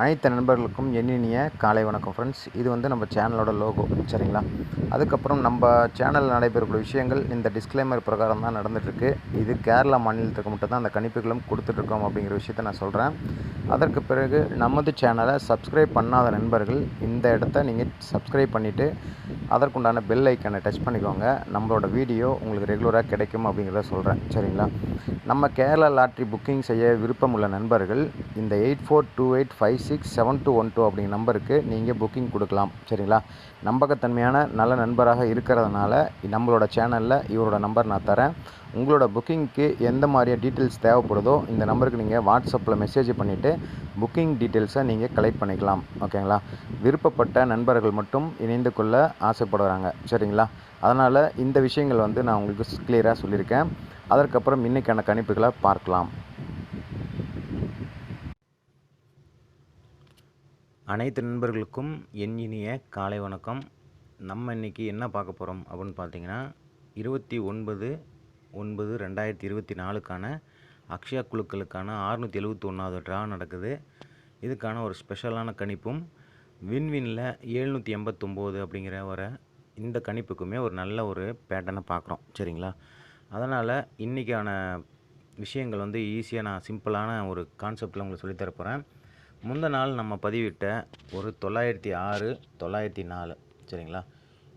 அனைத்து நண்பர்களுக்கும் எண்ணினிய காலை வணக்கம் ஃப்ரெண்ட்ஸ் இது வந்து நம்ம சேனலோட லோகோ சரிங்களா? அதுக்கப்புறம் நம்ம சேனலில் நடைபெறக்கூடிய விஷயங்கள் இந்த டிஸ்க்ளைமர் பிரகாரம் தான் நடந்துகிட்ருக்கு இது கேரளா மாநிலத்துக்கு மட்டும் தான் அந்த கணிப்புகளும் கொடுத்துட்ருக்கோம் அப்படிங்கிற விஷயத்த நான் சொல்கிறேன் அதற்கு பிறகு நமது சேனலை சப்ஸ்கிரைப் பண்ணாத நண்பர்கள் இந்த இடத்த நீங்கள் சப்ஸ்கிரைப் பண்ணிவிட்டு அதற்குண்டான பெல் ஐக்கனை டச் பண்ணிக்கோங்க. நம்மளோட வீடியோ உங்களுக்கு ரெகுலராக கிடைக்கும் அப்படிங்கிறத சொல்கிறேன் சரிங்களா? நம்ம கேரளா லாட்ரி புக்கிங் செய்ய விருப்பமுள்ள நண்பர்கள் இந்த eight four two eight five six seven two one two அப்படிங்கிற நம்பருக்கு நீங்கள் புக்கிங் கொடுக்கலாம். சரிங்களா? நம்பகத்தன்மையான நல்ல நண்பராக இருக்கிறதுனால நம்மளோட சேனலில் இவரோட நம்பர் நான் தரேன். உங்களோட புக்கிங்க்கு எந்த மாதிரியான டீட்டெயில்ஸ் தேவைப்படுதோ இந்த நம்பருக்கு நீங்கள் வாட்ஸ்அப்பில் மெசேஜ் பண்ணிவிட்டு புக்கிங் டீட்டெயில்ஸை நீங்கள் கலெக்ட் பண்ணிக்கலாம். ஓகேங்களா? விருப்பப்பட்ட நண்பர்கள் மட்டும் இணைந்து கொள்ள ஆசைப்படுறாங்க. சரிங்களா? அதனால் இந்த விஷயங்கள் வந்து நான் உங்களுக்கு கிளியராக சொல்லியிருக்கேன். அதற்கப்புறம் இன்றைக்கான கணிப்புகளை பார்க்கலாம். அனைத்து நண்பர்களுக்கும் என் இனிய காலை வணக்கம். நம்ம இன்றைக்கி என்ன பார்க்க போகிறோம் அப்படின்னு பார்த்தீங்கன்னா இருபத்தி ஒன்பது ஒன்பது ரெண்டாயிரத்தி இருபத்தி நாலுக்கான அக்ஷயா குழுக்களுக்கான அறுநூற்றி எழுபத்தி ஒன்றாவது ட்ரா நடக்குது. இதுக்கான ஒரு ஸ்பெஷலான கணிப்பும் வின்வினில் ஏழ்நூற்றி எண்பத்தொம்போது அப்படிங்கிற வர இந்த கணிப்புக்குமே ஒரு நல்ல ஒரு பேட்டனை பார்க்குறோம். சரிங்களா? அதனால் இன்றைக்கான விஷயங்கள் வந்து ஈஸியாக நான் சிம்பிளான ஒரு கான்செப்டில் உங்களுக்கு சொல்லித்தரப்போகிறேன் முந்த நாள் நம்ம பதிவிட்ட ஒரு தொள்ளாயிரத்தி ஆறு தொள்ளாயிரத்தி நாலு சரிங்களா?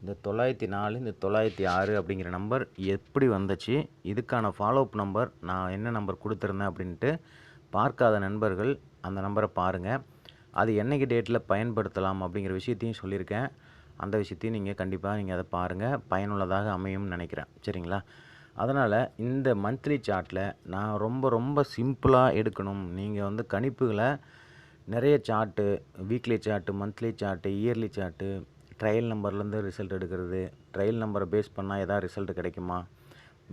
இந்த தொள்ளாயிரத்தி நாலு இந்த தொள்ளாயிரத்தி ஆறு அப்படிங்கிற நம்பர் எப்படி வந்துச்சு? இதுக்கான ஃபாலோஅப் நம்பர் நான் என்ன நம்பர் கொடுத்துருந்தேன் அப்படின்ட்டு பார்க்காத நண்பர்கள் அந்த நம்பரை பாருங்கள் அது என்னைக்கு டேட்டில் பயன்படுத்தலாம் அப்படிங்கிற விஷயத்தையும் சொல்லியிருக்கேன். அந்த விஷயத்தையும் நீங்கள் கண்டிப்பாக நீங்கள் அதை பாருங்கள் பயனுள்ளதாக அமையும்னு நினைக்கிறேன். சரிங்களா? அதனால் இந்த மந்த்லி சார்ட்டில் நான் ரொம்ப ரொம்ப சிம்பிளாக எடுக்கணும். நீங்கள் வந்து கணிப்புகளை நிறைய chart weekly chart monthly chart yearly chart trial நம்பர்லேருந்து ரிசல்ட் எடுக்கிறது. ட்ரையல் நம்பரை பேஸ் பண்ணால் எதாவது ரிசல்ட் கிடைக்குமா?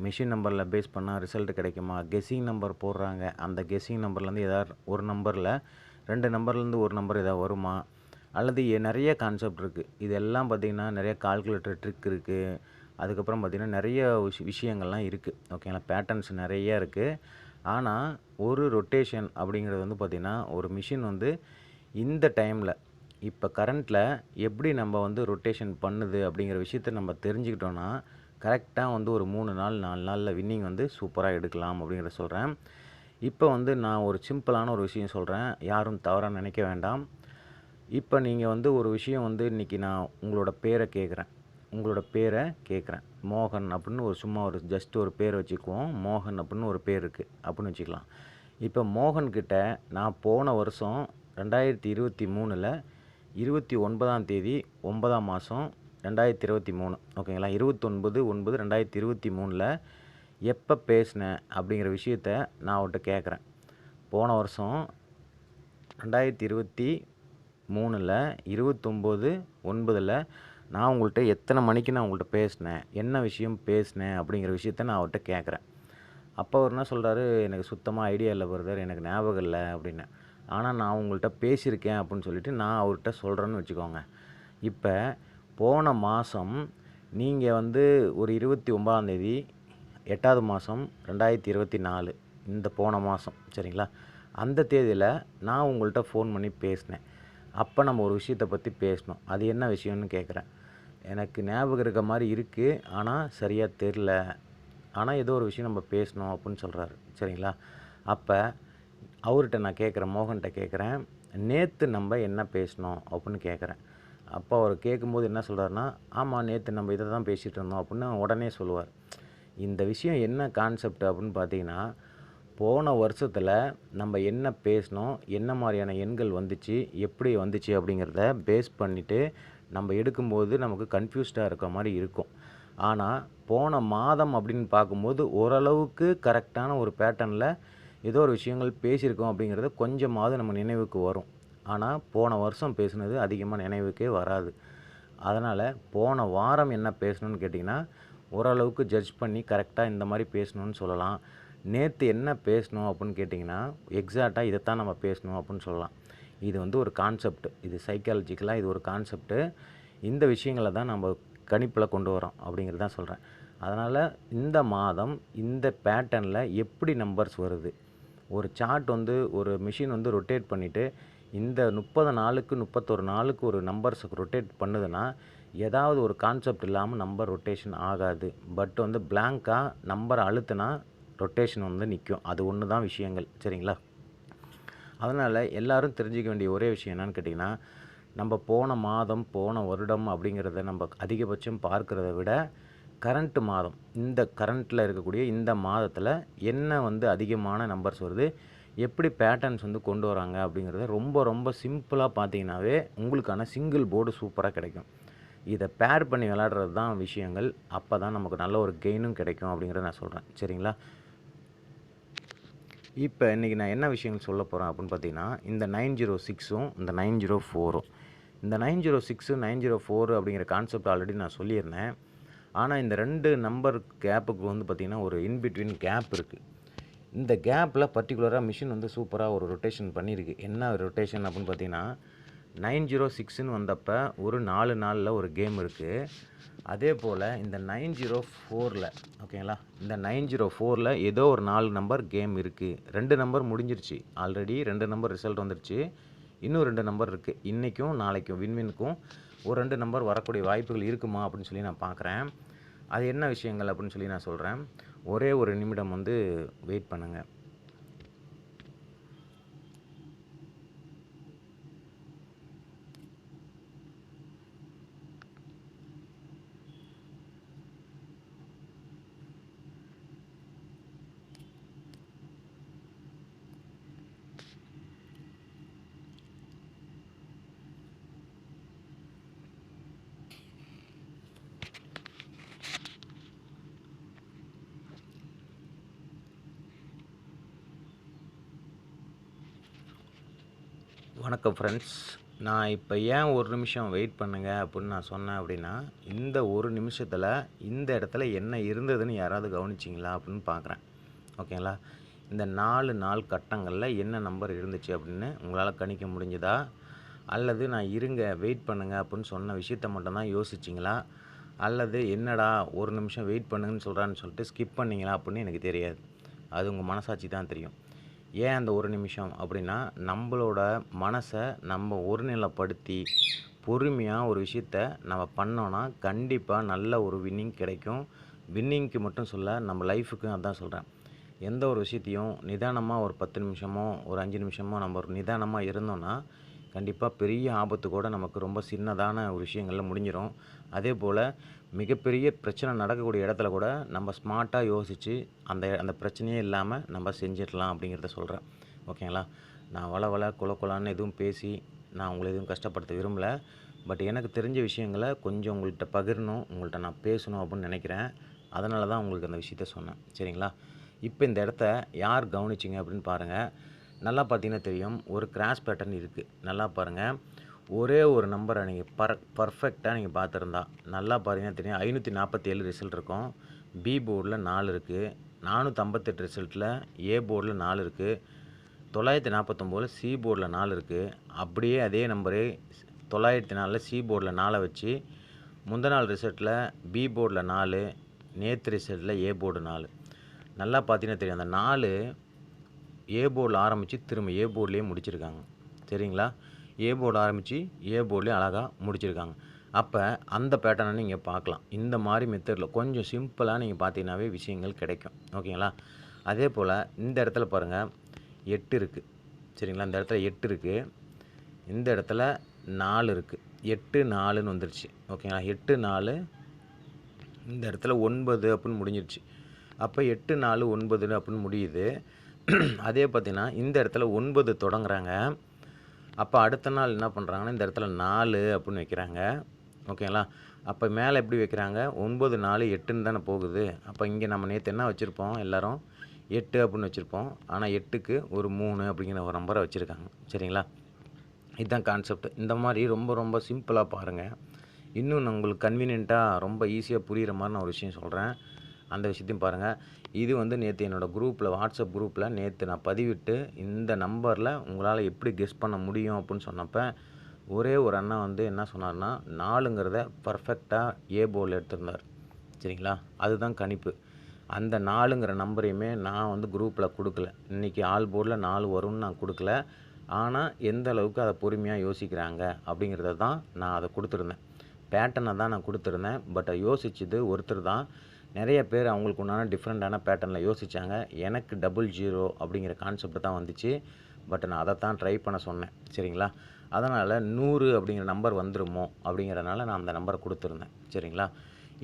மிஷின் நம்பரில் பேஸ் பண்ணால் ரிசல்ட் கிடைக்குமா? கெஸ்ஸிங் நம்பர் போடுறாங்க. அந்த கெஸ்ஸிங் நம்பர்லேருந்து எதாவது ஒரு நம்பரில் ரெண்டு நம்பர்லேருந்து ஒரு நம்பர் எதாவது வருமா? அல்லது எ- நிறைய கான்செப்ட் இருக்குது இதெல்லாம் பார்த்திங்கன்னா நிறைய கால்குலேட்டர் ட்ரிக் இருக்குது அதுக்கப்புறம் பார்த்திங்கன்னா நிறைய விஷ- விஷயங்கள்லாம் இருக்குது ஓகேங்களா பேட்டர்ன்ஸ் நிறைய இருக்குது ஆனால் ஒரு ரொட்டேஷன் அப்படிங்கிறது வந்து பார்த்திங்கன்னா ஒரு மிஷின் வந்து இந்த டைமில் இப்போ கரண்ட்டில் எப்படி நம்ம வந்து ரொட்டேஷன் பண்ணுது அப்படிங்கிற விஷயத்த நம்ம தெரிஞ்சுக்கிட்டோன்னா கரெக்டாக வந்து ஒரு மூணு நாள் நாலு நாளில் வின்னிங் வந்து சூப்பராக எடுக்கலாம் அப்படிங்கிறத சொல்கிறேன் இப்போ வந்து நான் ஒரு சிம்பிளான ஒரு விஷயம் சொல்கிறேன் யாரும் தவறாக நினைக்க வேண்டாம். இப்போ நீங்கள் வந்து ஒரு விஷயம் வந்து இன்றைக்கி நான் உங்களோட பேரை கேட்குறேன் உங்களோட பேரை கேட்குறேன். மோகன் அப்படின்னு ஒரு சும்மா ஒரு ஜஸ்ட் ஒரு பேர் வச்சுக்குவோம். மோகன் அப்படின்னு ஒரு பேர் இருக்குது அப்படின்னு வச்சுக்கலாம். இப்போ மோகன்கிட்ட நான் போன வருஷம் ரெண்டாயிரத்தி இருபத்தி மூணில் இருபத்தி ஒன்பதாம் தேதி ஒன்பதாம் மாதம் ரெண்டாயிரத்தி இருபத்தி மூணு. ஓகேங்களா? இருபத்தொன்பது ஒன்பது ரெண்டாயிரத்தி இருபத்தி மூணில் எப்போ பேசினேன் அப்படிங்கிற விஷயத்த நான் அவர்கிட்ட கேட்குறேன். போன வருஷம் ரெண்டாயிரத்தி இருபத்தி மூணில் இருபத்தொம்போது ஒன்பதில் நான் உங்கள்கிட்ட எத்தனை மணிக்கு நான் உங்கள்கிட்ட பேசினேன் என்ன விஷயம் பேசினேன் அப்படிங்கிற விஷயத்த நான் அவர்கிட்ட கேட்குறேன். அப்போ அவர் என்ன சொல்கிறாரு எனக்கு சுத்தமாக ஐடியா இல்லை பிரதர் எனக்கு ஞாபகம் இல்லை அப்படின்னு. ஆனால் நான் உங்கள்கிட்ட பேசியிருக்கேன் அப்படின்னு சொல்லிட்டு நான் அவர்கிட்ட சொல்கிறேன்னு வச்சுக்கோங்க. இப்போ போன மாதம் நீங்கள் வந்து ஒரு இருபத்தி ஒம்பதாந்தேதி எட்டாவது மாதம் ரெண்டாயிரத்தி இருபத்தி நாலு இந்த போன மாதம் சரிங்களா? அந்த தேதியில் நான் உங்கள்கிட்ட ஃபோன் பண்ணி பேசினேன். அப்போ நம்ம ஒரு விஷயத்தை பற்றி பேசணும். அது என்ன விஷயம்னு கேட்குறேன். எனக்கு ஞாபகம் இருக்க மாதிரி இருக்குது ஆனால் சரியாக தெரில. ஆனால் ஏதோ ஒரு விஷயம் நம்ம பேசணும் அப்படின்னு சொல்கிறாரு சரிங்களா? அப்போ அவர்கிட்ட நான் கேட்குறேன் மோகன்கிட்ட கேட்குறேன் நேற்று நம்ம என்ன பேசணும் அப்படின்னு கேட்குறேன். அப்போ அவர் கேட்கும்போது என்ன சொல்கிறாருன்னா ஆமாம் நேற்று நம்ம இதை தான் பேசிகிட்டு இருந்தோம் அப்படின்னு உடனே சொல்லுவார். இந்த விஷயம் என்ன கான்செப்ட் அப்படின்னு பார்த்தீங்கன்னா போன வருஷத்தில் நம்ம என்ன பேசினோம் என்ன மாதிரியான எண்கள் வந்துச்சு எப்படி வந்துச்சு அப்படிங்கிறத பேஸ் பண்ணிவிட்டு நம்ம எடுக்கும்போது நமக்கு கன்ஃபியூஸ்டாக இருக்க மாதிரி இருக்கும். ஆனால் போன மாதம் அப்படின்னு பார்க்கும்போது ஓரளவுக்கு கரெக்டான ஒரு பேட்டர்னில் ஏதோ ஒரு விஷயங்கள் பேசியிருக்கோம் அப்படிங்கிறது கொஞ்சமாவது நம்ம நினைவுக்கு வரும். ஆனால் போன வருஷம் பேசுனது அதிகமாக நினைவுக்கே வராது. அதனால் போன வாரம் என்ன பேசணும்னு கேட்டிங்கன்னா ஓரளவுக்கு ஜட்ஜ் பண்ணி கரெக்டாக இந்த மாதிரி பேசணும்னு சொல்லலாம். நேற்று என்ன பேசணும் அப்படின்னு கேட்டிங்கன்னா எக்ஸாக்டாக இதைத்தான் நம்ம பேசணும் அப்படின்னு சொல்லலாம். இது வந்து ஒரு கான்செப்ட் இது சைக்காலஜிக்கலாக இது ஒரு கான்செப்ட்டு இந்த விஷயங்களை தான் நம்ம கணிப்பில் கொண்டு வரோம் அப்படிங்கிறது தான் சொல்கிறேன் அதனால் இந்த மாதம் இந்த பேட்டர்னில் எப்படி நம்பர்ஸ் வருது? ஒரு சார்ட் வந்து ஒரு மிஷின் வந்து ரொட்டேட் பண்ணிவிட்டு இந்த முப்பது நாளுக்கு முப்பத்தொரு நாளுக்கு ஒரு நம்பர்ஸ் ரொட்டேட் பண்ணுதுன்னா ஏதாவது ஒரு கான்செப்ட் இல்லாமல் நம்பர் ரொட்டேஷன் ஆகாது. பட் வந்து பிளாங்காக நம்பரை அழுத்துனா ரொட்டேஷன் வந்து நிற்கும் அது ஒன்று தான் விஷயங்கள். சரிங்களா? அதனால் எல்லோரும் தெரிஞ்சிக்க வேண்டிய ஒரே விஷயம் என்னென்னு கேட்டிங்கன்னா நம்ம போன மாதம் போன வருடம் அப்படிங்கிறத நம்ம அதிகபட்சம் பார்க்குறத விட கரண்ட் மாதம் இந்த கரண்ட்டில் இருக்கக்கூடிய இந்த மாதத்தில் என்ன வந்து அதிகமான நம்பர்ஸ் வருது எப்படி பேட்டர்ன்ஸ் வந்து கொண்டு வராங்க அப்படிங்கிறத ரொம்ப ரொம்ப சிம்பிளாக பார்த்தீங்கன்னாவே உங்களுக்கான சிங்கிள் போர்டு சூப்பராக கிடைக்கும். இதை பேர் பண்ணி விளாடுறது தான் விஷயங்கள். அப்போ தான் நமக்கு நல்ல ஒரு கெயினும் கிடைக்கும் அப்படிங்கிறத நான் சொல்கிறேன் சரிங்களா? இப்போ இன்றைக்கி நான் என்ன விஷயங்கள் சொல்ல போகிறேன் அப்படின்னு பார்த்தீங்கன்னா இந்த நைன் ஜீரோ சிக்ஸும் இந்த நைன் ஜீரோ ஃபோரும். இந்த nine zero six nine zero four அப்படிங்கிற கான்செப்ட் ஆல்ரெடி நான் சொல்லியிருந்தேன். ஆனால் இந்த ரெண்டு நம்பர் கேப்புக்கு வந்து பார்த்திங்கன்னா ஒரு இன்பிட்வீன் கேப் இருக்குது இந்த கேப்பில் பர்டிகுலராக மிஷின் வந்து சூப்பராக ஒரு ரொட்டேஷன் பண்ணியிருக்கு. என்ன ரொட்டேஷன் அப்படின்னு பார்த்தீங்கன்னா நைன் ஜீரோ சிக்ஸ்னு வந்தப்போ ஒரு நாலு நாளில் ஒரு கேம் இருக்குது அதே போல் இந்த நைன் ஜீரோ ஃபோரில் ஓகேங்களா? இந்த நைன் ஜீரோ ஃபோரில் ஏதோ ஒரு நாலு நம்பர் கேம் இருக்குது ரெண்டு நம்பர் முடிஞ்சிருச்சு. ஆல்ரெடி ரெண்டு நம்பர் ரிசல்ட் வந்துருச்சு. இன்னும் ரெண்டு நம்பர் இருக்குது இன்றைக்கும் நாளைக்கும் வின்வினுக்கும் ஒரு ரெண்டு நம்பர் வரக்கூடிய வாய்ப்புகள் இருக்குமா அப்படின்னு சொல்லி நான் பார்க்குறேன் அது என்ன விஷயங்கள் அப்படின்னு சொல்லி நான் சொல்கிறேன் ஒரே ஒரு நிமிடம் வந்து வெயிட் பண்ணுங்கள் வணக்கம் ஃப்ரெண்ட்ஸ் நான் இப்போ ஏன் ஒரு நிமிஷம் வெயிட் பண்ணுங்க அப்படின்னு நான் சொன்னேன் அப்படின்னா இந்த ஒரு நிமிஷத்தில் இந்த இடத்துல என்ன இருந்ததுன்னு யாராவது கவனிச்சிங்களா அப்படின்னு பார்க்குறேன் ஓகேங்களா இந்த நாலு நாள் கட்டங்களில் என்ன நம்பர் இருந்துச்சு அப்படின்னு உங்களால் கணிக்க முடிஞ்சுதா? அல்லது நான் இருங்க வெயிட் பண்ணுங்க அப்படின்னு சொன்ன விஷயத்த மட்டும்தான் யோசிச்சிங்களா? அல்லது என்னடா ஒரு நிமிஷம் வெயிட் பண்ணுங்கன்னு சொல்கிறான்னு சொல்லிட்டு ஸ்கிப் பண்ணீங்களா அப்படின்னு எனக்கு தெரியாது. அது உங்கள் மனசாட்சி தான் தெரியும். ஏன் அந்த ஒரு நிமிஷம் அப்படின்னா நம்மளோட மனசை நம்ம ஒருநிலைப்படுத்தி பொறுமையாக ஒரு விஷயத்த நம்ம பண்ணோன்னா கண்டிப்பாக நல்ல ஒரு வின்னிங் கிடைக்கும். வின்னிங்க்கு மட்டும் சொல்ல நம்ம லைஃபுக்கும் அதான் சொல்கிறேன் எந்த ஒரு விஷயத்தையும் நிதானமாக ஒரு பத்து நிமிஷமோ ஒரு அஞ்சு நிமிஷமோ நம்ம ஒரு நிதானமாக இருந்தோன்னா கண்டிப்பாக பெரிய ஆபத்து கூட நமக்கு ரொம்ப சின்னதான ஒரு விஷயங்களில் முடிஞ்சிடும் அதே போல் மிகப்பெரிய பிரச்சனை நடக்கக்கூடிய இடத்துல கூட நம்ம ஸ்மார்ட்டாக யோசித்து அந்த அந்த பிரச்சனையே இல்லாமல் நம்ம செஞ்சிடலாம் அப்படிங்கிறத சொல்கிறேன் ஓகேங்களா? நான் வள வள குல குலான்னு எதுவும் பேசி நான் உங்களை எதுவும் கஷ்டப்படுத்த விரும்பல. பட் எனக்கு தெரிஞ்ச விஷயங்களை கொஞ்சம் உங்கள்கிட்ட பகிரணும் உங்கள்கிட்ட நான் பேசணும் அப்படின்னு நினைக்கிறேன். அதனால தான் உங்களுக்கு அந்த விஷயத்த சொன்னேன். சரிங்களா? இப்போ இந்த இடத்த யார் கவனிச்சிங்க அப்படின்னு பாருங்கள் நல்லா பார்த்தீங்கன்னா தெரியும். ஒரு கிராஸ் பேட்டர்ன் இருக்குது நல்லா பாருங்கள் ஒரே ஒரு நம்பரை நீங்கள் பர் பர்ஃபெக்டாக நீங்கள் பார்த்துருந்தா நல்லா பார்த்தீங்கன்னா தெரியும். ஐநூற்றி நாற்பத்தி ஏழு ரிசல்ட் இருக்கும் பி போர்டில் நாலு இருக்குது நானூற்றம்பத்தெட்டு ரிசல்ட்டில் ஏ போர்டில் நாலு இருக்குது தொள்ளாயிரத்தி நாற்பத்தொம்போதில் சி போர்டில் நாலு இருக்குது அப்படியே அதே நம்பரு தொள்ளாயிரத்தி நாலில் சி போர்டில் நாலை வச்சு முந்த நாள் ரிசல்ட்டில் பி போர்டில் நாலு நேற்று ரிசல்ட்டில் ஏ போர்டு நாலு. நல்லா பார்த்தீங்கன்னா தெரியும். அந்த நாலு ஏ போர்டில் ஆரம்பித்து திரும்ப ஏ போர்ட்லேயே முடிச்சிருக்காங்க. சரிங்களா? ஏ போர்டு ஆரம்பித்து ஏ போர்ட்லேயே அழகாக முடிச்சிருக்காங்க. அப்போ அந்த பேட்டர்னை நீங்கள் பார்க்கலாம். இந்த மாதிரி மெத்தடில் கொஞ்சம் சிம்பிளாக நீங்கள் பார்த்தீங்கன்னாவே விஷயங்கள் கிடைக்கும். ஓகேங்களா? அதே போல் இந்த இடத்துல பாருங்கள் எட்டு இருக்குது சரிங்களா? இந்த இடத்துல எட்டு இருக்குது இந்த இடத்துல நாலு இருக்குது எட்டு நாலுன்னு வந்துருச்சு. ஓகேங்களா? எட்டு நாலு இந்த இடத்துல ஒன்பது அப்படின்னு முடிஞ்சிருச்சு. அப்போ எட்டு நாலு ஒன்பதுன்னு அப்படின்னு முடியுது. அதே பார்த்தீங்கன்னா இந்த இடத்துல ஒன்பது தொடங்குறாங்க. அப்போ அடுத்த நாள் என்ன பண்ணுறாங்கன்னா இந்த இடத்துல நாலு அப்படின்னு வைக்கிறாங்க. ஓகேங்களா அப்போ மேலே எப்படி வைக்கிறாங்க? ஒன்பது நாலு எட்டுன்னு தானே போகுது. அப்போ இங்கே நம்ம நேற்று என்ன வச்சுருப்போம்? எல்லோரும் எட்டு அப்படின்னு வச்சுருப்போம். ஆனால் எட்டுக்கு ஒரு மூணு அப்படிங்கிற ஒரு நம்பரை வச்சுருக்காங்க. சரிங்களா? இதுதான் கான்செப்ட் இந்த மாதிரி ரொம்ப ரொம்ப சிம்பிளாக பாருங்கள் இன்னும் நான் உங்களுக்கு கன்வீனியண்ட்டாக ரொம்ப ஈஸியாக புரிகிற மாதிரி நான் ஒரு விஷயம் சொல்கிறேன் அந்த விஷயத்தையும் பாருங்கள் இது வந்து நேற்று என்னோடய குரூப்பில் வாட்ஸ்அப் குரூப்பில் நேற்று நான் பதிவிட்டு இந்த நம்பரில் உங்களால் எப்படி கெஸ் பண்ண முடியும் அப்படின்னு சொன்னப்போ ஒரே ஒரு அண்ணன் வந்து என்ன சொன்னார்னா நாலுங்கிறத பர்ஃபெக்டாக ஏ போர்டில் எடுத்திருந்தார். சரிங்களா? அதுதான் கணிப்பு. அந்த நாலுங்கிற நம்பரையுமே நான் வந்து குரூப்பில் கொடுக்கல. இன்றைக்கி ஆல் போர்டில் நாலு வரும்னு நான் கொடுக்கல. ஆனால் எந்த அளவுக்கு அதை பொறுமையாக யோசிக்கிறாங்க அப்படிங்கிறத தான் நான் அதை கொடுத்துருந்தேன். பேட்டனை தான் நான் கொடுத்துருந்தேன். பட் யோசிச்சது ஒருத்தர் தான். நிறைய பேர் அவங்களுக்கு உண்டான டிஃப்ரெண்ட்டான பேட்டர்னில் யோசித்தாங்க எனக்கு டபுள் ஜீரோ அப்படிங்கிற கான்செப்ட் தான் வந்துச்சு. பட் நான் அதை தான் ட்ரை பண்ண சொன்னேன். சரிங்களா? அதனால் நூறு அப்படிங்கிற நம்பர் வந்துருமோ அப்படிங்கிறனால நான் அந்த நம்பரை கொடுத்துருந்தேன். சரிங்களா?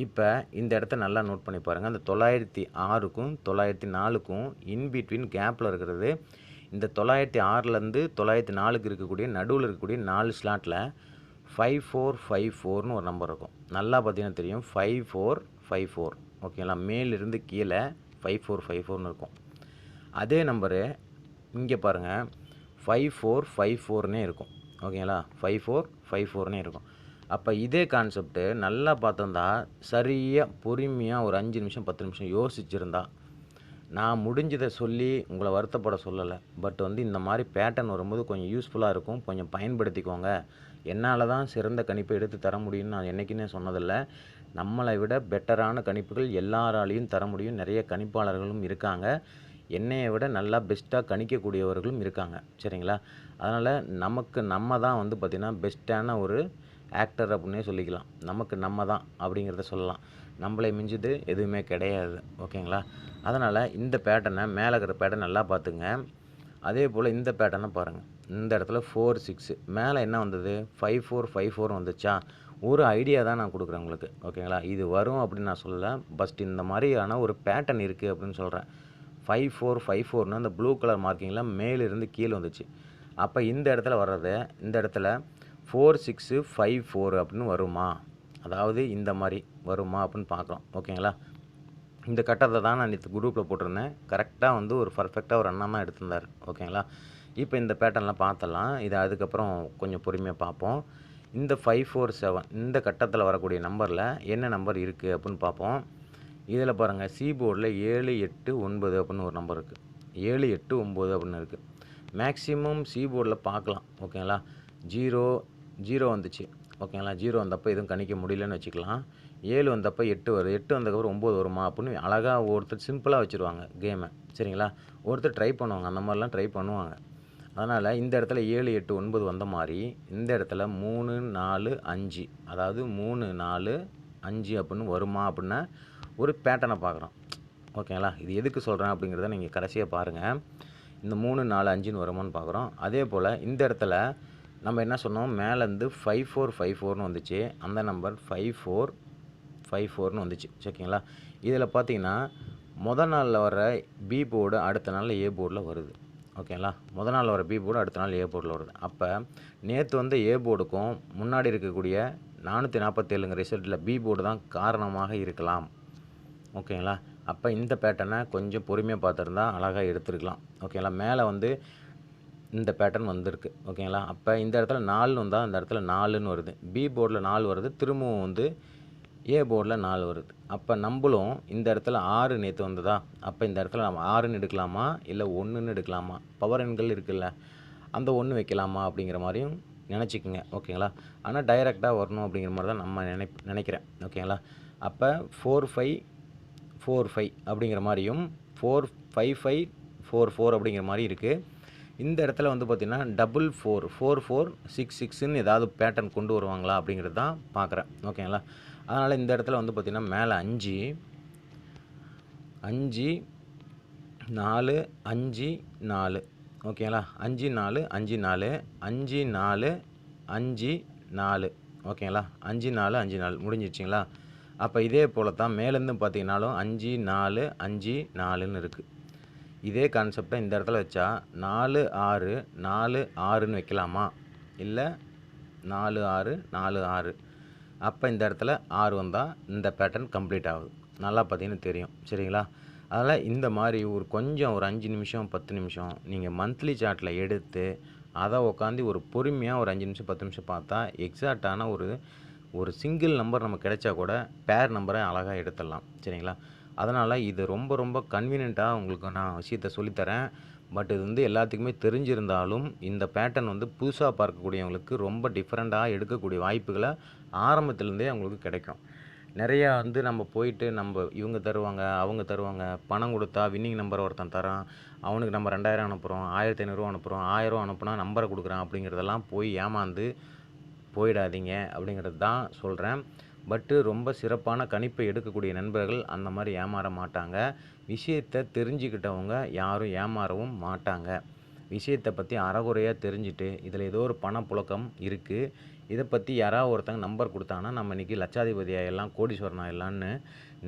இப்போ இந்த இடத்த நல்லா நோட் பண்ணி பாருங்கள் அந்த தொள்ளாயிரத்தி ஆறுக்கும் தொள்ளாயிரத்தி நாலுக்கும் இன்பிட்வீன் கேப்பில் இருக்கிறது. இந்த தொள்ளாயிரத்தி ஆறுலேருந்து தொள்ளாயிரத்தி நாலுக்கு இருக்கக்கூடிய நடுவில் இருக்கக்கூடிய நாலு ஸ்லாட்டில் ஃபைவ் ஃபோர் ஃபைவ் ஃபோர்னு ஒரு நம்பர் இருக்கும். நல்லா பார்த்தீங்கன்னா தெரியும். ஃபைவ் ஃபோர் ஃபைவ் ஃபோர் ஓகேங்களா? மேலிருந்து கீழே ஃபைவ் ஃபோர் ஃபைவ் ஃபோர்னு இருக்கும். அதே நம்பரு இங்கே பாருங்கள் ஃபைவ் ஃபோர் ஃபைவ் ஃபோர்னே இருக்கும். ஓகேங்களா? ஃபைவ் ஃபோர் ஃபைவ் ஃபோர்னே இருக்கும். அப்போ இதே கான்செப்ட்டு நல்லா பார்த்தோம்னா சரியாக பொறுமையாக ஒரு அஞ்சு நிமிஷம் பத்து நிமிஷம் யோசிச்சிருந்தா நான் முடிஞ்சதை சொல்லி உங்களை வருத்தப்பட சொல்லலை. பட் வந்து இந்த மாதிரி பேட்டர்ன் வரும்போது கொஞ்சம் யூஸ்ஃபுல்லாக இருக்கும். கொஞ்சம் பயன்படுத்திக்கோங்க. என்னால் தான் சிறந்த கணிப்பை எடுத்து தர முடியும்னு நான் என்றைக்குமே சொன்னதில்லை. நம்மளை விட பெட்டரான கணிப்புகள் எல்லாராலையும் தர முடியும். நிறைய கணிப்பாளர்களும் இருக்காங்க. என்னையை விட நல்லா பெஸ்ட்டாக கணிக்கக்கூடியவர்களும் இருக்காங்க. சரிங்களா? அதனால் நமக்கு நம்ம தான் வந்து பார்த்திங்கன்னா பெஸ்ட்டான ஒரு ஆக்டர் அப்படின்னே சொல்லிக்கலாம். நமக்கு நம்ம தான் அப்படிங்கிறத சொல்லலாம். நம்மளை மிஞ்சுது எதுவுமே கிடையாது. ஓகேங்களா? அதனால் இந்த பேட்டர்னை மேலே இருக்கிற பேட்டர்ன் நல்லா பார்த்துங்க. அதே போல் இந்த பேட்டர்னை பாருங்கள் இந்த இடத்துல ஃபோர் சிக்ஸு மேலே என்ன வந்தது? ஃபைவ் ஃபோர் ஃபைவ் ஃபோர் வந்துச்சா? ஒரு ஐடியா தான் நான் கொடுக்குறேன் உங்களுக்கு ஓகேங்களா இது வரும் அப்படின்னு நான் சொல்லலை. பஸ்ட் இந்த மாதிரியான ஒரு பேட்டர்ன் இருக்குது அப்படின்னு சொல்கிறேன் ஃபைவ் ஃபோர் ஃபைவ் ஃபோர்னு அந்த ப்ளூ கலர் மார்க்கிங்கில் மேலிருந்து கீழே வந்துச்சு. அப்போ இந்த இடத்துல வர்றது இந்த இடத்துல ஃபோர் சிக்ஸு ஃபைவ் ஃபோர் அப்படின்னு வருமா? அதாவது இந்த மாதிரி வருமா அப்படின்னு பார்க்குறோம் ஓகேங்களா இந்த கட்டத்தை தான் நான் நேற்று குரூப்பில் போட்டிருந்தேன். கரெக்டாக வந்து ஒரு பர்ஃபெக்டாக ஒரு அண்ணன் தான் எடுத்திருந்தார் ஓகேங்களா இப்போ இந்த பேட்டர்ன்லாம் பார்த்தலாம் இதை அதுக்கப்புறம் கொஞ்சம் பொறுமையாக பார்ப்போம். இந்த ஃபைவ் ஃபோர் செவன் இந்த கட்டத்தில் வரக்கூடிய நம்பரில் என்ன நம்பர் இருக்குது அப்படின்னு பார்ப்போம். இதில் பாருங்கள் சி போர்டில் ஏழு எட்டு ஒன்பது அப்படின்னு ஒரு நம்பர் இருக்குது ஏழு எட்டு ஒம்பது அப்படின்னு இருக்குது மேக்ஸிமம் சி போர்டில் பார்க்கலாம் ஓகேங்களா? ஜீரோ ஜீரோ வந்துச்சு ஓகேங்களா? ஜீரோ வந்தப்போ எதுவும் கணிக்க முடியலன்னு வச்சுக்கலாம். ஏழு வந்தப்போ எட்டு வருது. எட்டு வந்ததுக்கப்புறம் ஒம்பது வருமா அப்படின்னு அழகாக ஒருத்தர் சிம்பிளாக வச்சுருவாங்க கேமை சரிங்களா? ஒருத்தர் ட்ரை பண்ணுவாங்க. அந்த மாதிரிலாம் ட்ரை பண்ணுவாங்க. அதனால் இந்த இடத்துல ஏழு எட்டு ஒன்பது வந்த மாதிரி இந்த இடத்துல மூணு நாலு அஞ்சு. அதாவது மூணு நாலு அஞ்சு அப்படின்னு வருமா அப்படின்னா ஒரு பேட்டர்னை பார்க்குறோம். ஓகேங்களா? இது எதுக்கு சொல்கிறேன் அப்படிங்கிறத நீங்கள் கடைசியாக பாருங்கள் இந்த மூணு நாலு அஞ்சுன்னு வருமான்னு பார்க்குறோம். அதே போல் இந்த இடத்துல நம்ம என்ன சொன்னோம்? மேலேருந்து ஃபைவ் ஃபோர் ஃபைவ் ஃபோர்னு வந்துச்சு. அந்த நம்பர் ஃபைவ் ஃபோர் ஃபைவ் ஃபோர்னு வந்துச்சு. ஓகேங்களா? இதில் பார்த்தீங்கன்னா முதல் நாளில் வர பி போர்டு அடுத்த நாளில் ஏ போர்டில் வருது. ஓகேங்களா? முதல் நாள் வர பி போர்டு அடுத்த நாள் ஏ போர்டில் வருது. அப்போ நேற்று வந்து ஏ போர்டுக்கும் முன்னாடி இருக்கக்கூடிய நானூற்றி நாற்பத்தேழுங்க ரிசல்ட்டில் பி போர்டு தான் காரணமாக இருக்கலாம். ஓகேங்களா? அப்போ இந்த பேட்டர்னை கொஞ்சம் பொறுமையாக பார்த்துருந்தா அழகாக எடுத்துருக்கலாம். ஓகேங்களா? மேலே வந்து இந்த பேட்டர்ன் வந்திருக்கு. ஓகேங்களா? அப்போ இந்த இடத்துல நாலுன்னு வந்தால் அந்த இடத்துல நாலுன்னு வருது. பி போர்டில் நாலு வருது. திரும்பவும் வந்து ஏ போர்டில் நாலு வருது. அப்போ நம்மளும் இந்த இடத்துல ஆறு நேற்று வந்ததா? அப்போ இந்த இடத்துல நம்ம ஆறுன்னு எடுக்கலாமா? இல்லை ஒன்றுன்னு எடுக்கலாமா? பவர் எண்கள் இருக்குல்ல. அந்த ஒன்று வைக்கலாமா அப்படிங்கிற மாதிரியும் நினச்சிக்கோங்க. ஓகேங்களா? ஆனால் டைரெக்டாக வரணும் அப்படிங்கிற மாதிரி தான் நம்ம நினை நினைக்கிறேன். ஓகேங்களா? அப்போ ஃபோர் ஃபைவ் ஃபோர் ஃபைவ் அப்படிங்கிற மாதிரியும் four five five four four அப்படிங்கிற மாதிரி இருக்குது இந்த இடத்துல வந்து பார்த்திங்கன்னா double four four four six சிக்ஸ்ன்னு ஏதாவது பேட்டர்ன் கொண்டு வருவாங்களா அப்படிங்கிறது தான் பார்க்குறேன் ஓகேங்களா? அதனால் இந்த இடத்துல வந்து பார்த்திங்கன்னா மேலே அஞ்சு அஞ்சு நாலு அஞ்சு நாலு. ஓகேங்களா? அஞ்சு நாலு அஞ்சு நாலு அஞ்சு நாலு அஞ்சு நாலு. ஓகேங்களா? அஞ்சு நாலு அஞ்சு நாலு. முடிஞ்சிடுச்சிங்களா? அப்போ இதே போல் தான் மேலேருந்து பார்த்தீங்கன்னாலும் அஞ்சு நாலு அஞ்சு நாலுன்னு இருக்குது இதே கான்செப்டை இந்த இடத்துல வச்சா நாலு ஆறு நாலு ஆறுன்னு வைக்கலாமா? இல்லை நாலு ஆறு நாலு ஆறு. அப்போ இந்த இடத்துல ஆறு வந்தால் இந்த பேட்டர்ன் கம்ப்ளீட் ஆகுது. நல்லா பார்த்தீங்கன்னா தெரியும். சரிங்களா? அதனால் இந்த மாதிரி ஒரு கொஞ்சம் ஒரு அஞ்சு நிமிஷம் பத்து நிமிஷம் நீங்கள் மந்த்லி சார்ட்டில் எடுத்து அதை உட்காந்து ஒரு பொறுமையாக ஒரு அஞ்சு நிமிஷம் பத்து நிமிஷம் பார்த்தா எக்ஸாக்டான ஒரு ஒரு சிங்கிள் நம்பர் நமக்கு கிடைச்சா கூட பேர் நம்பரை அழகாக எடுத்துடலாம். சரிங்களா? அதனால் இது ரொம்ப ரொம்ப கன்வீனியண்ட்டாக உங்களுக்கு நான் விஷயத்த சொல்லித்தரேன். பட் இது வந்து எல்லாத்துக்குமே தெரிஞ்சிருந்தாலும் இந்த பேட்டர்ன் வந்து புதுசாக பார்க்கக்கூடியவங்களுக்கு ரொம்ப டிஃப்ரெண்ட்டாக எடுக்கக்கூடிய வாய்ப்புகளை ஆரம்பத்துலேருந்தே அவங்களுக்கு கிடைக்கும். நிறையா வந்து நம்ம போயிட்டு நம்ம இவங்க தருவாங்க அவங்க தருவாங்க. பணம் கொடுத்தா வின்னிங் நம்பர் ஒருத்தன் தரான். அவனுக்கு நம்ம ரெண்டாயிரம் அனுப்புகிறோம் ஆயிரத்தி ஐநூறுரூவா அனுப்புகிறோம் ஆயிரம் அனுப்புனா நம்பரை கொடுக்குறான் அப்படிங்கிறதெல்லாம் போய் ஏமாந்து போயிடாதீங்க அப்படிங்கிறது தான் சொல்கிறேன் பட்டு ரொம்ப சிறப்பான கணிப்பை எடுக்கக்கூடிய நண்பர்கள் அந்த மாதிரி ஏமாற மாட்டாங்க. விஷயத்தை தெரிஞ்சுக்கிட்டவங்க யாரும் ஏமாறவும் மாட்டாங்க. விஷயத்தை பற்றி அறகுறையாக தெரிஞ்சுட்டு இதில் ஏதோ ஒரு பணப்புழக்கம் இருக்குது இதை பற்றி யாராவது ஒருத்தங்க நம்பர் கொடுத்தாங்கன்னா நம்ம இன்றைக்கி லட்சாதிபதி ஆயிடலாம் கோடீஸ்வரன் ஆயிடலான்னு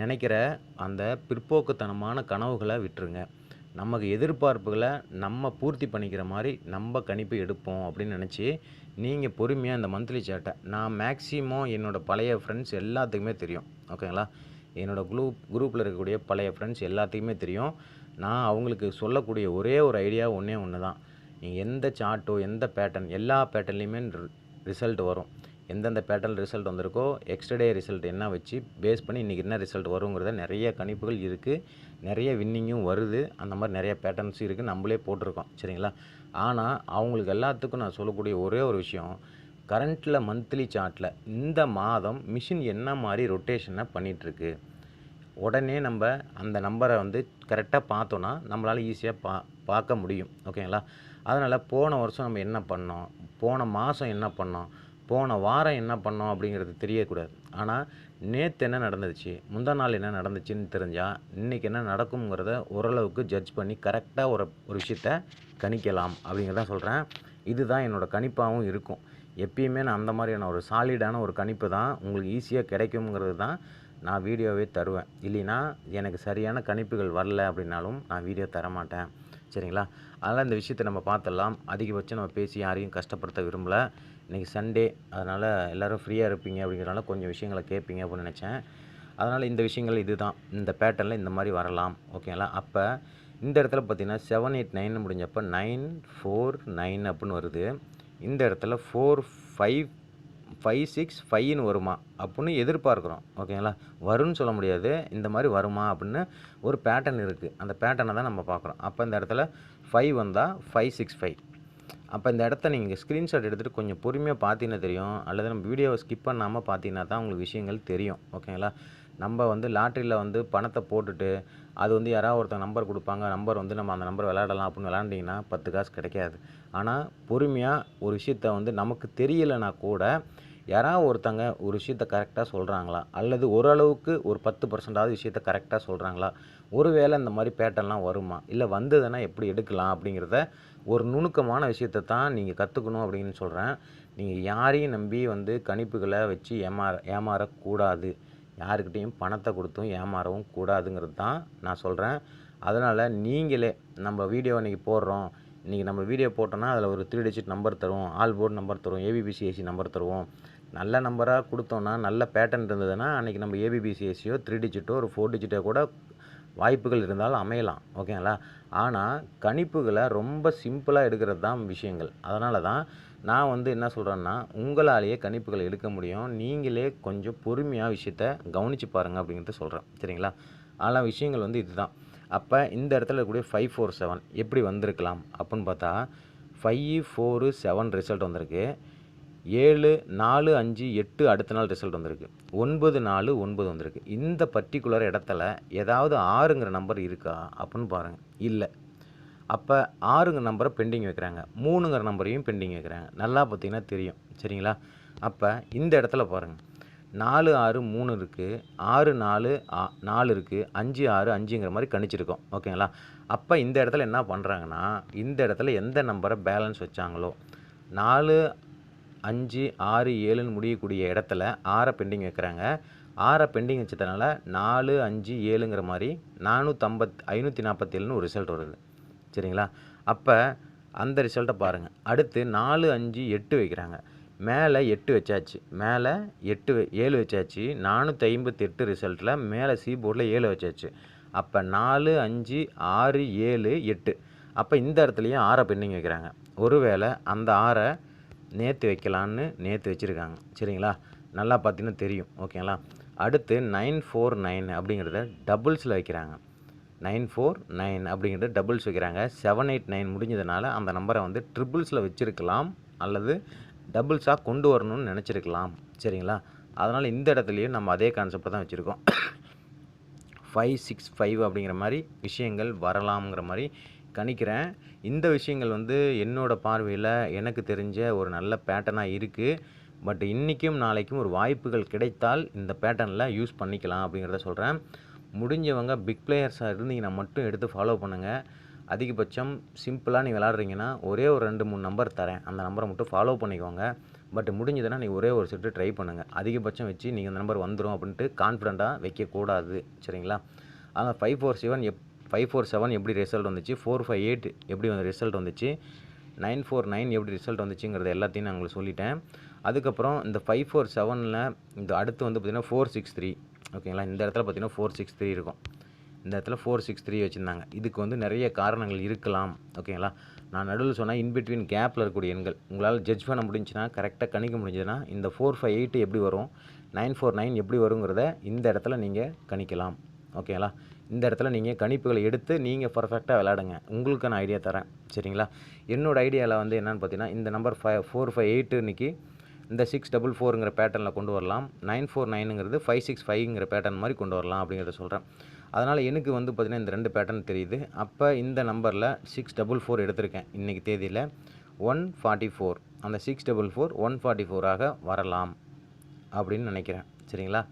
நினைக்கிற அந்த பிற்போக்குத்தனமான கனவுகளை விட்டுருங்க. நமக்கு எதிர்பார்ப்புகளை நம்ம பூர்த்தி பண்ணிக்கிற மாதிரி நம்ம கணிப்பு எடுப்போம் அப்படின்னு நினச்சி நீங்கள் பொறுமையாக இந்த மந்த்லி சேட்டை நான் மேக்ஸிமம் என்னோடய பழைய ஃப்ரெண்ட்ஸ் எல்லாத்துக்குமே தெரியும். ஓகேங்களா என்னோடய குரூப் குரூப்பில் இருக்கக்கூடிய பழைய ஃப்ரெண்ட்ஸ் எல்லாத்துக்குமே தெரியும். நான் அவங்களுக்கு சொல்லக்கூடிய ஒரே ஒரு ஐடியா ஒன்றே ஒன்று தான் நீங்கள் எந்த சார்ட்டோ எந்த பேட்டர்ன் எல்லா பேட்டர்ன்லேயுமே ரிசல்ட் வரும். எந்தெந்த பேட்டர்ன் ரிசல்ட் வந்திருக்கோ எக்ஸ்டர்டே ரிசல்ட் என்ன வச்சு பேஸ் பண்ணி இன்றைக்கி என்ன ரிசல்ட் வருங்கிறத நிறைய கணிப்புகள் இருக்குது நிறைய வின்னிங்கும் வருது. அந்த மாதிரி நிறைய பேட்டர்ன்ஸும் இருக்குது நம்மளே போட்டிருக்கோம். சரிங்களா? ஆனால் அவங்களுக்கு எல்லாத்துக்கும் நான் சொல்லக்கூடிய ஒரே ஒரு விஷயம் கரண்ட்டில் மந்த்லி சார்ட்டில் இந்த மாதம் மிஷின் என்ன மாதிரி ரொட்டேஷனை பண்ணிகிட்ருக்கு உடனே நம்ம அந்த நம்பரை வந்து கரெக்டாக பார்த்தோன்னா நம்மளால் ஈஸியாக பா பார்க்க முடியும். ஓகேங்களா அதனால் போன வருஷம் நம்ம என்ன பண்ணோம்? போன மாதம் என்ன பண்ணோம்? போன வாரம் என்ன பண்ணோம் அப்படிங்கிறது தெரியக்கூடாது. ஆனால் நேற்று என்ன நடந்துச்சு? முந்தா நாள் என்ன நடந்துச்சுன்னு தெரிஞ்சால் இன்றைக்கி என்ன நடக்குங்கிறத ஓரளவுக்கு ஜட்ஜ் பண்ணி கரெக்டாக ஒரு ஒரு விஷயத்த கணிக்கலாம் அப்படிங்கிறத சொல்கிறேன் இதுதான் என்னோடய கணிப்பாகவும் இருக்கும். எப்பயுமே நான் அந்த மாதிரியான ஒரு சாலிடான ஒரு கணிப்பு தான் உங்களுக்கு ஈஸியாக கிடைக்குங்கிறது தான் நான் வீடியோவே தருவேன். இல்லைன்னா எனக்கு சரியான கணிப்புகள் வரல அப்படின்னாலும் நான் வீடியோ தர மாட்டேன் சரிங்களா? அதனால் இந்த விஷயத்தை நம்ம பார்த்துடலாம். அதிகபட்சம் நம்ம பேசி யாரையும் கஷ்டப்படுத்த விரும்பலை. இன்றைக்கி சண்டே அதனால் எல்லோரும் ஃப்ரீயாக இருப்பீங்க அப்படிங்கிறனால கொஞ்சம் விஷயங்களை கேட்பீங்க அப்படின்னு நினச்சேன். அதனால் இந்த விஷயங்கள் இது தான் இந்த பேட்டர்னில் இந்த மாதிரி வரலாம். ஓகேங்களா அப்போ இந்த இடத்துல பார்த்தீங்கன்னா செவன் எயிட் நைன் முடிஞ்சப்போ நைன் ஃபோர் நைன் அப்படின்னு வருது. இந்த இடத்துல ஃபோர் ஃபைவ் ஃபைவ் சிக்ஸ் ஃபைவ்னு வருமா அப்படின்னு எதிர்பார்க்குறோம். ஓகேங்களா வரும்னு சொல்ல முடியாது. இந்த மாதிரி வருமா அப்படின்னு ஒரு பேட்டர்ன் இருக்குது அந்த பேட்டர்னை தான் நம்ம பார்க்குறோம். அப்போ இந்த இடத்துல ஃபைவ் வந்தால் ஃபைவ் சிக்ஸ் ஃபைவ் அப்போ இந்த இடத்த நீங்கள் ஸ்க்ரீன்ஷாட் எடுத்துகிட்டு கொஞ்சம் பொறுமையாக பார்த்தீங்கன்னா தெரியும். அல்லது நம்ம வீடியோவை ஸ்கிப் பண்ணாமல் பார்த்தீங்கன்னா தான் உங்களுக்கு விஷயங்கள் தெரியும். ஓகேங்களா நம்ம வந்து லாட்ரியில் வந்து பணத்தை போட்டுட்டு அது வந்து யாராவது ஒருத்தர் நம்பர் கொடுப்பாங்க. நம்பர் வந்து நம்ம அந்த நம்பர் விளையாடலாம் அப்படின்னு விளாண்டிங்கன்னா பத்து காசு கிடைக்காது. ஆனால் பொறுமையாக ஒரு விஷயத்த வந்து நமக்கு தெரியலைனா கூட யாராவது ஒருத்தங்க ஒரு விஷயத்த கரெக்டாக சொல்கிறாங்களா அல்லது ஓரளவுக்கு ஒரு பத்து பர்சன்டாவது விஷயத்த கரெக்டாக சொல்கிறாங்களா ஒருவேளை இந்த மாதிரி பேட்டர்லாம் வருமா? இல்லை வந்ததுன்னா எப்படி எடுக்கலாம் அப்படிங்கிறத ஒரு நுணுக்கமான விஷயத்தை தான் நீங்கள் கற்றுக்கணும் அப்படின்னு சொல்கிறேன் நீங்கள் யாரையும் நம்பி வந்து கணிப்புகளை வச்சு ஏமாற ஏமாறக்கூடாது. யாருக்கிட்டேயும் பணத்தை கொடுத்தும் ஏமாறவும் கூடாதுங்கிறது தான் நான் சொல்கிறேன் அதனால் நீங்களே நம்ம வீடியோ இன்றைக்கி போடுறோம். இன்றைக்கி நம்ம வீடியோ போட்டோன்னா அதில் ஒரு த்ரீ டிஜிட் நம்பர் தருவோம். ஆல் போர்டு நம்பர் தருவோம். ஏபிபிசிஎஸ்சி நம்பர் தருவோம். நல்ல நம்பராக கொடுத்தோன்னா நல்ல பேட்டர்ன் இருந்ததுன்னா அன்றைக்கி நம்ம ஏபிபிசிஎஸ்சியோ த்ரீ டிஜிட்டோ ஒரு ஃபோர் டிஜிட்டோ கூட வாய்ப்புகள் இருந்தாலும் அமையலாம். ஓகேங்களா ஆனால் கணிப்புகளை ரொம்ப சிம்பிளாக எடுக்கிறது தான் விஷயங்கள். அதனால தான் நான் வந்து என்ன சொல்கிறேன்னா உங்களாலேயே கணிப்புகளை எடுக்க முடியும். நீங்களே கொஞ்சம் பொறுமையாக விஷயத்த கவனித்து பாருங்கள் அப்படிங்கிறத சொல்கிறேன் சரிங்களா? ஆனால் விஷயங்கள் வந்து இதுதான். அப்போ இந்த இடத்துல இருக்கக்கூடிய ஃபைவ் ஃபோர் செவன் எப்படி வந்திருக்கலாம் அப்புடின்னு பார்த்தா ஃபைவ் ஃபோரு செவன் ரிசல்ட் வந்திருக்கு. ஏழு நாலு அஞ்சு எட்டு அடுத்த நாள் ரிசல்ட் வந்திருக்கு. ஒன்பது நாலு ஒன்பது வந்திருக்கு. இந்த பர்டிகுலர் இடத்துல ஏதாவது ஆறுங்கிற நம்பர் இருக்கா அப்படின்னு பாருங்கள் இல்லை. அப்போ ஆறுங்கிற நம்பரை பெண்டிங் வைக்கிறாங்க. மூணுங்கிற நம்பரையும் பெண்டிங் வைக்கிறாங்க. நல்லா பார்த்தீங்கன்னா தெரியும். சரிங்களா? அப்போ இந்த இடத்துல பாருங்கள் நாலு ஆறு மூணு இருக்குது ஆறு நாலு ஆ- நாலு இருக்குது அஞ்சு ஆறு அஞ்சுங்கிற மாதிரி கணிச்சிருக்கோம். ஓகேங்களா? அப்போ இந்த இடத்துல என்ன பண்ணுறாங்கன்னா இந்த இடத்துல எந்த நம்பரை பேலன்ஸ் வச்சாங்களோ நாலு அஞ்சு ஆறு ஏழுன்னு முடியக்கூடிய இடத்துல ஆறை பெண்டிங் வைக்கிறாங்க. ஆறை பெண்டிங் வச்சதுனால நாலு அஞ்சு ஏழுங்கிற மாதிரி நானூற்றம்பத் ஐநூற்றி நாற்பத்தேழுன்னு ஒரு ரிசல்ட் வருது. சரிங்களா? அப்போ அந்த ரிசல்ட்டை பாருங்கள் அடுத்து நாலு அஞ்சு எட்டு வைக்கிறாங்க. மேலே எட்டு வச்சாச்சு. மேலே எட்டு வை- ஏழு வச்சாச்சு. நானூற்றி ஐம்பத்தெட்டு ரிசல்ட்டில் மேலே சி போர்டில் ஏழு வச்சாச்சு. அப்போ நாலு அஞ்சு ஆறு ஏழு எட்டு. அப்போ இந்த இடத்துலையும் ஆறை பெண்டிங் வைக்கிறாங்க. ஒருவேளை அந்த ஆறை நேற்று வைக்கலான்னு நேற்று வச்சுருக்காங்க. சரிங்களா? நல்லா பார்த்தீங்கன்னா தெரியும். ஓகேங்களா? அடுத்து நைன் ஃபோர் நைன் அப்படிங்கிறத டபுள்ஸில் வைக்கிறாங்க. நைன் ஃபோர் நைன் அப்படிங்கிறத டபுள்ஸ் வைக்கிறாங்க. செவன் எயிட் நைன் முடிஞ்சதுனால அந்த நம்பரை வந்து ட்ரிபிள்ஸில் வச்சுருக்கலாம் அல்லது டபுள்ஸாக கொண்டு வரணும்னு நினச்சிருக்கலாம். சரிங்களா? அதனால் இந்த இடத்துலையும் நம்ம அதே கான்செப்டை தான் வச்சுருக்கோம். ஃபைவ் சிக்ஸ் ஃபைவ் அப்படிங்கிற மாதிரி விஷயங்கள் வரலாம்ங்கிற மாதிரி கணிக்கிறேன். இந்த விஷயங்கள் வந்து என்னோட பார்வையில் எனக்கு தெரிஞ்ச ஒரு நல்ல பேட்டர்னாக இருக்குது பட் இன்றைக்கும் நாளைக்கும் ஒரு வாய்ப்புகள் கிடைத்தால் இந்த பேட்டர்னில் யூஸ் பண்ணிக்கலாம் அப்படிங்கிறத சொல்கிறேன் முடிஞ்சவங்க பிக் பிளேயர்ஸாக இருந்தீங்கன்னா மட்டும் எடுத்து ஃபாலோ பண்ணுங்கள் அதிகபட்சம் சிம்பிளாக நீ விளாட்றீங்கன்னா ஒரே ஒரு ரெண்டு மூணு நம்பர் தரேன். அந்த நம்பரை மட்டும் ஃபாலோ பண்ணிக்கோங்க. பட் முடிஞ்சதுன்னா நீங்கள் ஒரே ஒரு செட்டு ட்ரை பண்ணுங்கள் அதிகபட்சம் வச்சு நீங்கள் இந்த நம்பர் வந்துடும் அப்படின்ட்டு கான்ஃபிடண்ட்டாக வைக்கக்கூடாது. சரிங்களா? ஆனால் ஃபைவ் ஃபோர் செவன் எப் ஃபைவ் ஃபோர் செவன் எப்படி ரிசல்ட் வந்துச்சு? ஃபோர் ஃபைவ் எயிட் எப்படி வந்து ரிசல்ட் வந்துச்சு? நைன் ஃபோர் நைன் எப்படி ரிசல்ட் வந்துச்சுங்கிறது எல்லாத்தையும் நான் உங்களுக்கு சொல்லிட்டேன். அதுக்கப்புறம் இந்த ஃபைவ் ஃபோர் செவனில் இந்த அடுத்து வந்து பார்த்திங்கன்னா ஃபோர் சிக்ஸ் த்ரீ ஓகேங்களா? இந்த இடத்துல பார்த்திங்கன்னா ஃபோர் சிக்ஸ் த்ரீ இருக்கும். இந்த இடத்துல ஃபோர் சிக்ஸ் த்ரீ வச்சுருந்தாங்க. இதுக்கு வந்து நிறைய காரணங்கள் இருக்கலாம். ஓகேங்களா? நான் நடுவில் சொன்னால் இன்பிட்வீன் கேப்பில் இருக்கக்கூடிய எண்கள் உங்களால் ஜட்ஜ் பண்ண முடிஞ்சுன்னா கரெக்டாக கணிக்க முடிஞ்சதுன்னா இந்த ஃபோர் ஃபைவ் எயிட் எப்படி வரும்? நைன் ஃபோர் நைன் எப்படி வருங்கிறத இந்த இடத்துல நீங்கள் கணிக்கலாம். ஓகேங்களா? இந்த இடத்துல நீங்கள் கணிப்புகளை எடுத்து நீங்கள் பர்ஃபெக்டாக விளையாடுங்க. உங்களுக்கு நான் ஐடியா தரேன். சரிங்களா? என்னோடய ஐடியாவில் வந்து என்னென்னு பார்த்தீங்கன்னா இந்த number five four five eight இன்றைக்கி இந்த சிக்ஸ் டபுள் ஃபோருங்கிற பேட்டர்னில் கொண்டு வரலாம். நைன் ஃபோர் நைனுங்கிறது ஃபைவ் சிக்ஸ் ஃபைவ்ங்கிற பேட்டர்ன் மாதிரி கொண்டு வரலாம் அப்படிங்கிறத சொல்கிறேன் அதனால் எனக்கு வந்து பார்த்திங்கன்னா இந்த ரெண்டு பேட்டர்ன் தெரியுது. அப்போ இந்த நம்பரில் சிக்ஸ் டபுள் ஃபோர் எடுத்திருக்கேன் இன்றைக்கி தேதியில். ஒன் ஃபார்ட்டி ஃபோர் அந்த six double four one forty ஃபோராக வரலாம் அப்படின்னு நினைக்கிறேன். சரிங்களா?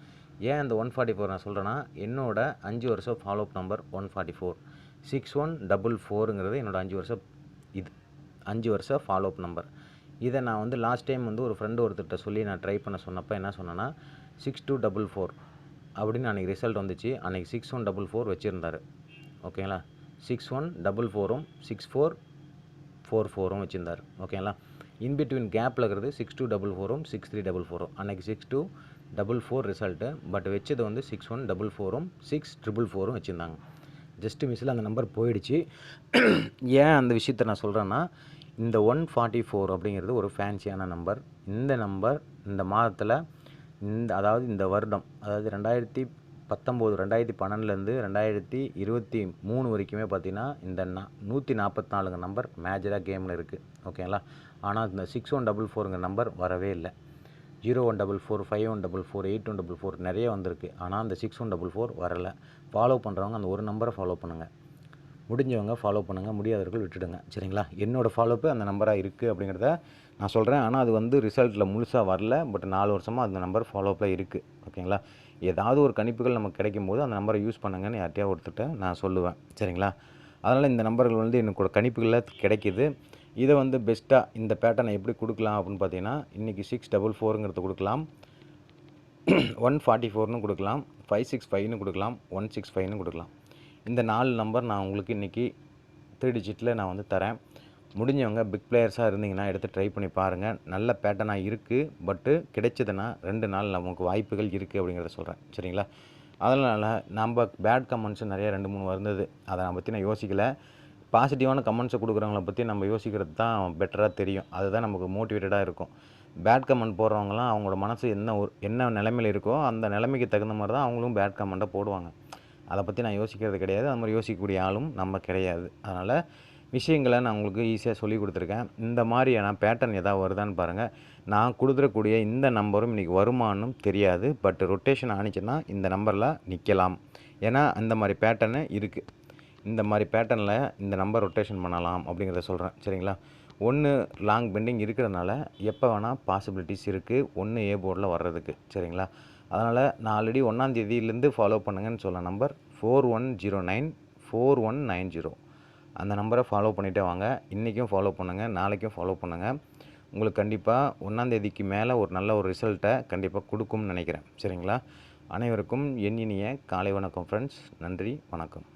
ஏன் அந்த ஒன் ஃபார்ட்டி ஃபோர் நான் சொல்கிறேன்னா என்னோட அஞ்சு வருஷம் follow up number one forty four six one double ஃபோருங்கிறது என்னோடய அஞ்சு வருஷம் இது அஞ்சு வருஷம் ஃபாலோ அப் நம்பர் இதை நான் வந்து லாஸ்ட் டைம் வந்து ஒரு ஃப்ரெண்டு ஒருத்தர்கிட்ட சொல்லி நான் ட்ரை பண்ண சொன்னப்போ என்ன சொன்னேன்னா சிக்ஸ் டூ டபுள் ஃபோர் அப்படின்னு அன்றைக்கி ரிசல்ட் வந்துச்சு. அன்றைக்கி சிக்ஸ் ஒன் டபுள் ஃபோர் வச்சுருந்தார். ஓகேங்களா சிக்ஸ் ஒன் டபுள் ஃபோரும் சிக்ஸ் ஃபோர் ஃபோர் ஃபோரும் வச்சுருந்தார். ஓகேங்களா இன்பிட்வீன் கேப்பில் இருக்கிறது சிக்ஸ் டூ டபுள் ஃபோரும் சிக்ஸ் த்ரீ டபுள் ஃபோரும் அன்றைக்கி six two double four result but வச்சது வந்து சிக்ஸ் ஒன் டபுள் ஃபோரும் சிக்ஸ் ட்ரிபிள் ஃபோரும் வச்சுருந்தாங்க. ஜஸ்ட்டு மிஸ்ஸில் அந்த நம்பர் போயிடுச்சு. ஏன் அந்த விஷயத்த நான் சொல்கிறேன்னா இந்த ஒன் ஃபார்ட்டி ஃபோர் அப்படிங்கிறது ஒரு ஃபேன்சியான நம்பர் இந்த நம்பர் இந்த மாதத்தில் இந்த அதாவது இந்த வருடம் அதாவது ரெண்டாயிரத்தி பத்தொம்போது ரெண்டாயிரத்தி பன்னெண்டுலேருந்து ரெண்டாயிரத்தி இருபத்தி மூணு வரைக்குமே பார்த்தீங்கன்னா இந்த நா நூற்றி நாற்பத்தி நாலுங்க நம்பர் மேஜராக கேமில் இருக்குது ஓகேங்களா ஆனால் இந்த சிக்ஸ் ஒன் டபுள் ஃபோருங்க நம்பர் வரவே இல்லை. Zero one double four five one double four eight one double four நிறைய வந்திருக்கு. ஆனால் அந்த சிக்ஸ் ஒன் டபுள் ஃபோர் வரலை. ஃபாலோ பண்ணுறவங்க அந்த ஒரு நம்பரை ஃபாலோ பண்ணுங்கள் முடிஞ்சவங்க ஃபாலோ பண்ணுங்கள் முடியாதவர்கள் விட்டுடுங்க. சரிங்களா? என்னோடய ஃபாலோப்பு அந்த நம்பராக இருக்குது அப்படிங்கிறத நான் சொல்கிறேன் ஆனால் அது வந்து ரிசல்ட்டில் முழுசாக வரல. பட் நாலு வருஷமாக அந்த நம்பர் ஃபாலோப்பில் இருக்குது ஓகேங்களா? ஏதாவது ஒரு கணிப்புகள் நமக்கு கிடைக்கும் போது அந்த நம்பரை யூஸ் பண்ணுங்கன்னு யார்ட்டையா ஒருத்தர்கிட்ட நான் சொல்லுவேன். சரிங்களா? அதனால் இந்த நம்பர்கள் வந்து எனக்கு கணிப்புகளில் கிடைக்கிது. இதை வந்து பெஸ்ட்டாக இந்த பேட்டர்னை எப்படி கொடுக்கலாம் அப்படின்னு பார்த்தீங்கன்னா இன்றைக்கி சிக்ஸ் டபுள் ஃபோருங்கிறது கொடுக்கலாம். ஒன் ஃபார்ட்டி ஃபோர்னு கொடுக்கலாம். ஃபைவ் சிக்ஸ் ஃபைவ்னு கொடுக்கலாம். ஒன் சிக்ஸ் ஃபைவ்னு கொடுக்கலாம். இந்த நாலு நம்பர் நான் உங்களுக்கு இன்றைக்கி த்ரீ டிஜிட்டில் நான் வந்து தரேன். முடிஞ்சவங்க பிக் பிளேயர்ஸாக இருந்தீங்கன்னா எடுத்து ட்ரை பண்ணி பாருங்கள் நல்ல பேட்டர்னாக இருக்குது பட்டு கிடைச்சதுன்னா ரெண்டு நாள் நமக்கு வாய்ப்புகள் இருக்குது அப்படிங்கிறத சொல்கிறேன் சரிங்களா? அதனால் நம்ம பேட் கமெண்ட்ஸும் நிறைய ரெண்டு மூணு வந்தது. அதை நான் பற்றி நான் யோசிக்கலை. பாசிட்டிவான கமெண்ட்ஸை கொடுக்குறவங்கள பற்றி நம்ம யோசிக்கிறது தான் பெட்டராக தெரியும். அதுதான் நமக்கு மோட்டிவேட்டடாக இருக்கும். பேட் கமெண்ட் போடுறவங்களாம் அவங்களோட மனசு என்ன ஒரு என்ன நிலைமையில் இருக்கோ அந்த நிலைமைக்கு தகுந்த மாதிரி தான் அவங்களும் பேட் கமெண்ட்டை போடுவாங்க. அதை பற்றி நான் யோசிக்கிறது கிடையாது. அது மாதிரி யோசிக்கக்கூடிய ஆளும் நம்ம கிடையாது. அதனால் விஷயங்களை நான் உங்களுக்கு ஈஸியாக சொல்லி கொடுத்துருக்கேன். இந்த மாதிரியான பேட்டர்ன் எதாவது வருதான்னு பாருங்கள் நான் கொடுத்துடக்கூடிய இந்த நம்பரும் இன்றைக்கி வருமானம் தெரியாது. பட் ரொட்டேஷன் ஆணிச்சுன்னா இந்த நம்பரில் நிற்கலாம் ஏன்னா அந்த மாதிரி பேட்டர்னு இருக்குது இந்த மாதிரி பேட்டர்னில் இந்த நம்பர் ரொட்டேஷன் பண்ணலாம் அப்படிங்கிறத சொல்கிறேன் சரிங்களா? ஒன்று லாங் பெண்டிங் இருக்கிறதுனால எப்போ வேணால் பாசிபிலிட்டிஸ் இருக்குது ஒன்று ஏ போர்டில் வர்றதுக்கு. சரிங்களா? அதனால் நான் ஆல்ரெடி ஒன்றாந்தேதியிலேருந்து ஃபாலோ பண்ணுங்கன்னு சொல்ல number four one zero nine four one nine zero அந்த நம்பரை ஃபாலோ பண்ணிகிட்டே வாங்க. இன்றைக்கும் ஃபாலோ பண்ணுங்கள் நாளைக்கும் ஃபாலோ பண்ணுங்கள் உங்களுக்கு கண்டிப்பாக ஒன்றாந்தேதிக்கு மேலே ஒரு நல்ல ஒரு ரிசல்ட்டை கண்டிப்பாக கொடுக்கும்னு நினைக்கிறேன். சரிங்களா? அனைவருக்கும் என் இனிய காலை வணக்கம் ஃப்ரெண்ட்ஸ் நன்றி வணக்கம்.